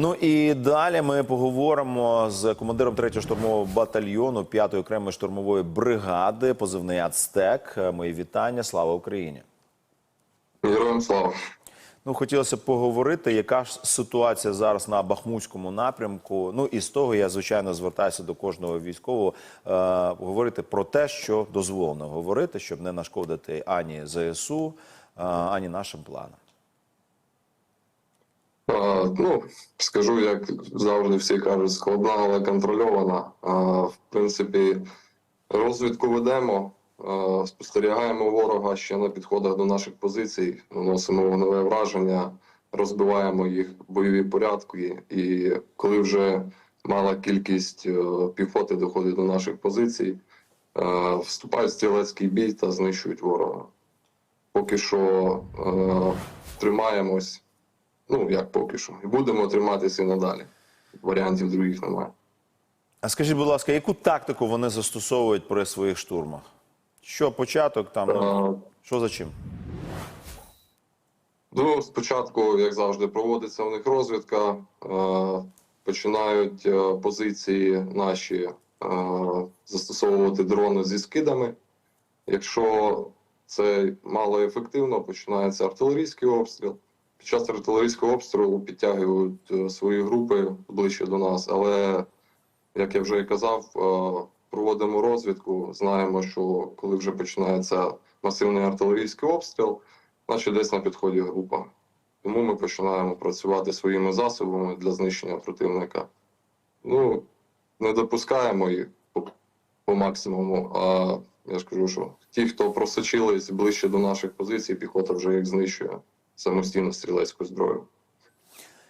Ну і далі ми поговоримо з командиром 3-го штурмового батальйону 5-ї окремої штурмової бригади, позивний Ацтек. Мої вітання. Слава Україні! Героям слава. Ну, хотілося б поговорити, яка ж ситуація зараз на Бахмутському напрямку. Ну і з того я звичайно звертаюся до кожного військового е, говорити про те, що дозволено говорити, щоб не нашкодити ані ЗСУ, е, ані нашим планам. Ну, скажу, як завжди всі кажуть, складна, але контрольована. В принципі, розвідку ведемо, спостерігаємо ворога ще на підходах до наших позицій, наносимо вогневе враження, розбиваємо їх бойові порядки. І коли вже мала кількість е, піхоти доходить до наших позицій, е, вступають в стрілецький бій та знищують ворога. Поки що е, тримаємось. Ну, як поки що. І будемо триматися і надалі. Варіантів других немає. А скажіть, будь ласка, яку тактику вони застосовують при своїх штурмах? Що початок там? Ну, Е, що за чим? Ну, спочатку, як завжди, проводиться у них розвідка. Е, починають е, позиції наші е, застосовувати дрони зі скидами. Якщо це мало ефективно, починається артилерійський обстріл. Під час артилерійського обстрілу підтягують е, свої групи ближче до нас, але як я вже і казав, е, проводимо розвідку. Знаємо, що коли вже починається масивний артилерійський обстріл, значить десь на підході група. Тому ми починаємо працювати своїми засобами для знищення противника. Ну, не допускаємо їх по, по максимуму. А я ж кажу, що ті, хто просочились ближче до наших позицій, піхота вже їх знищує самостійно стрілецьку зброю.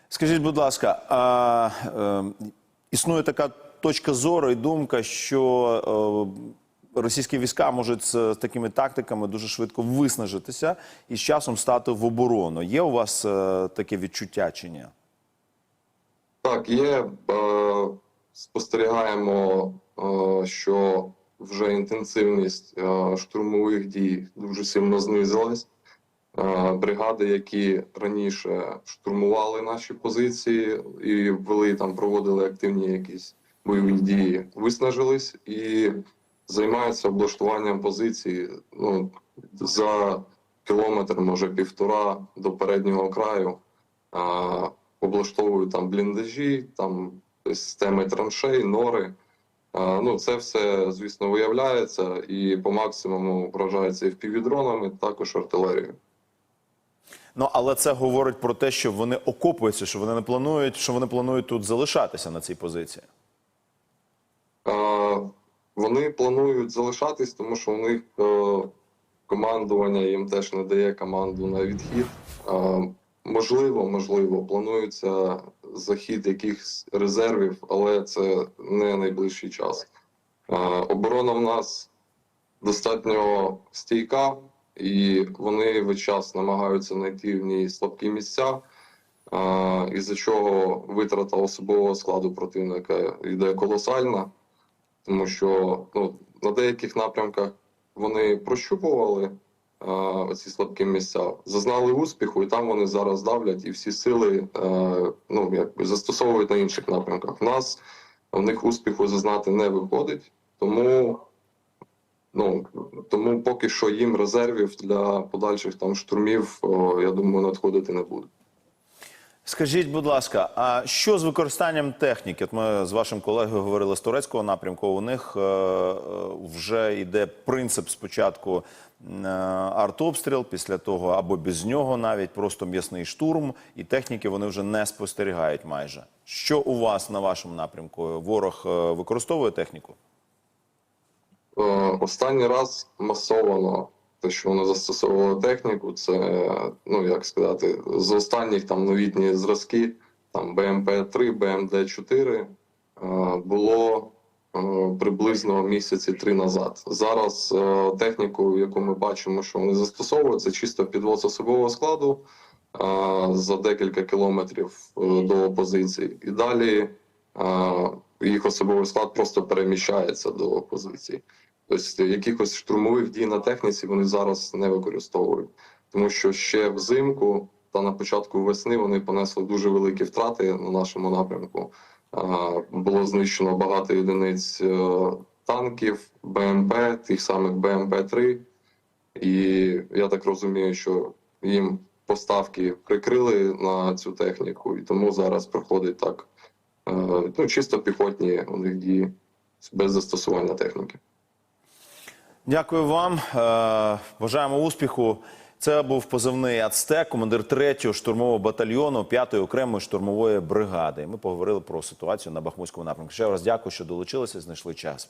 Скажіть, будь ласка, а, е, існує така точка зору і думка, що е, російські війська можуть з, з такими тактиками дуже швидко виснажитися і з часом стати в оборону. Є у вас е, таке відчуття чи ні? Так, є. Е, спостерігаємо, е, що вже інтенсивність е, штурмових дій дуже сильно знизилась. Е, бригади, які раніше штурмували наші позиції і вели там, проводили активні якісь бойові дії, виснажились і займаються облаштуванням позицій ну, за кілометр, може півтора до переднього краю. Е, облаштовують там бліндажі, там системи траншей, нори. А, Ну, це все, звісно, виявляється і по максимуму вражається і впівдронами, також артилерією. Ну але це говорить про те, що вони окопуються, що вони не планують, що вони планують тут залишатися на цій позиції. Вони планують залишатись, тому що у них е, командування їм теж не дає команду на відхід. Можливо, можливо, планується захід якихось резервів, але це не найближчий час. Оборона в нас достатньо стійка, і вони весь час намагаються знайти в ній слабкі місця, е, із-за чого витрата особового складу противника йде колосальна, тому що ну, на деяких напрямках вони прощупували оці слабкі місця, зазнали успіху, і там вони зараз давлять і всі сили ну, якби застосовують на інших напрямках. У нас в них успіху зазнати не виходить, тому. Поки що їм резервів для подальших там штурмів, я думаю, надходити не буде. Скажіть, будь ласка, а що з використанням техніки? От ми з вашим колегою говорили з турецького напрямку. У них е, е, вже йде принцип спочатку е, артобстріл, після того або без нього навіть просто м'ясний штурм, і техніки вони вже не спостерігають майже. Що у вас на вашому напрямку? Ворог використовує техніку? Е, Останній раз масовано те, що вони застосовували техніку, це ну як сказати, з останніх там новітні зразки, там БМП-3, БМД-4 е, було е, приблизно місяці три назад. Зараз техніку, яку ми бачимо, що вони застосовують, це чисто підвоз особового складу за декілька кілометрів до позицій. І далі їх особовий склад просто переміщається до позицій. Тобто якихось штурмових дій на техніці вони зараз не використовують, тому що ще взимку та на початку весни вони понесли дуже великі втрати на нашому напрямку. Було знищено багато одиниць е, танків, БМП, тих самих БМП-3. І я так розумію, що їм поставки прикрили на цю техніку, і тому зараз проходить так е, ну, чисто піхотні у них дії без застосування техніки. Дякую вам. Е, Бажаємо успіху. Це був позивний Ацтек, командир 3-го штурмового батальйону 5-ї окремої штурмової бригади. Ми поговорили про ситуацію на Бахмутському напрямку. Ще раз дякую, що долучилися, знайшли час.